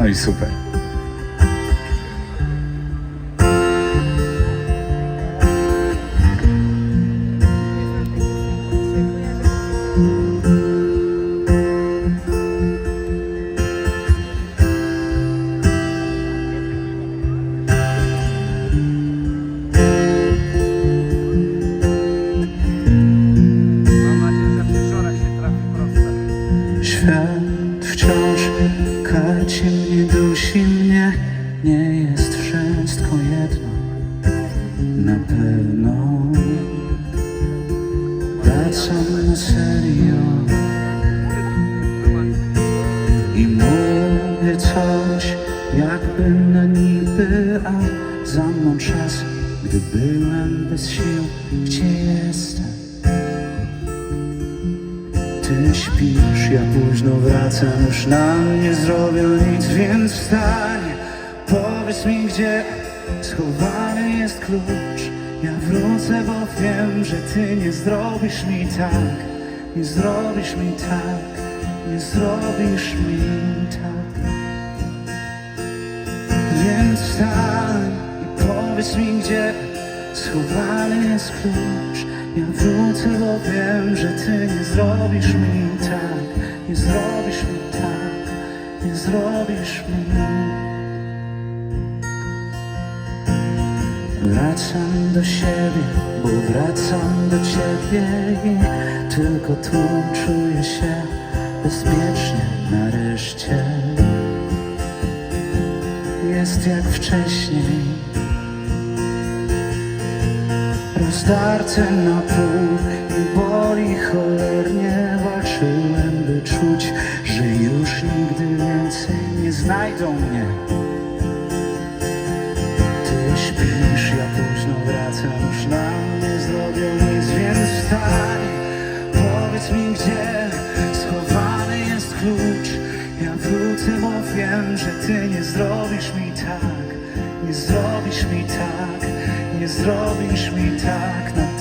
No i super. Mam karci mnie, dusi mnie Nie jest wszystko jedno. Na pewno. Wracam na serio. I mówię coś jakby na niby A za mną czas, gdy byłem bez sił. Gdzie jestem? Ty śpisz, ja późno wracam, już nam nie zrobią nic, więc wstań. Powiedz mi, gdzie schowany jest klucz. Ja wrócę, bo wiem, że ty nie zrobisz mi tak, nie zrobisz mi tak, nie zrobisz mi tak. Więc wstań i powiedz mi, gdzie schowany jest klucz. Ja wrócę, bo wiem, że ty nie zrobisz mi tak, nie zrobisz mi tak, nie zrobisz mi. Wracam do siebie, bo wracam do ciebie i tylko tu czuję się bezpiecznie nareszcie jest jak wcześniej Rozdarte na pół i boli cholernie Walczyłem, by czuć, że już nigdy więcej nie znajdą mnie. Ty śpisz, ja późno wracam, już na mnie zrobią nic, więc wstań. Powiedz mi, gdzie schowany jest klucz. Ja wrócę, bo wiem, że ty nie zrobisz mi tak Nie zrobisz mi tak, nie zrobisz mi tak Na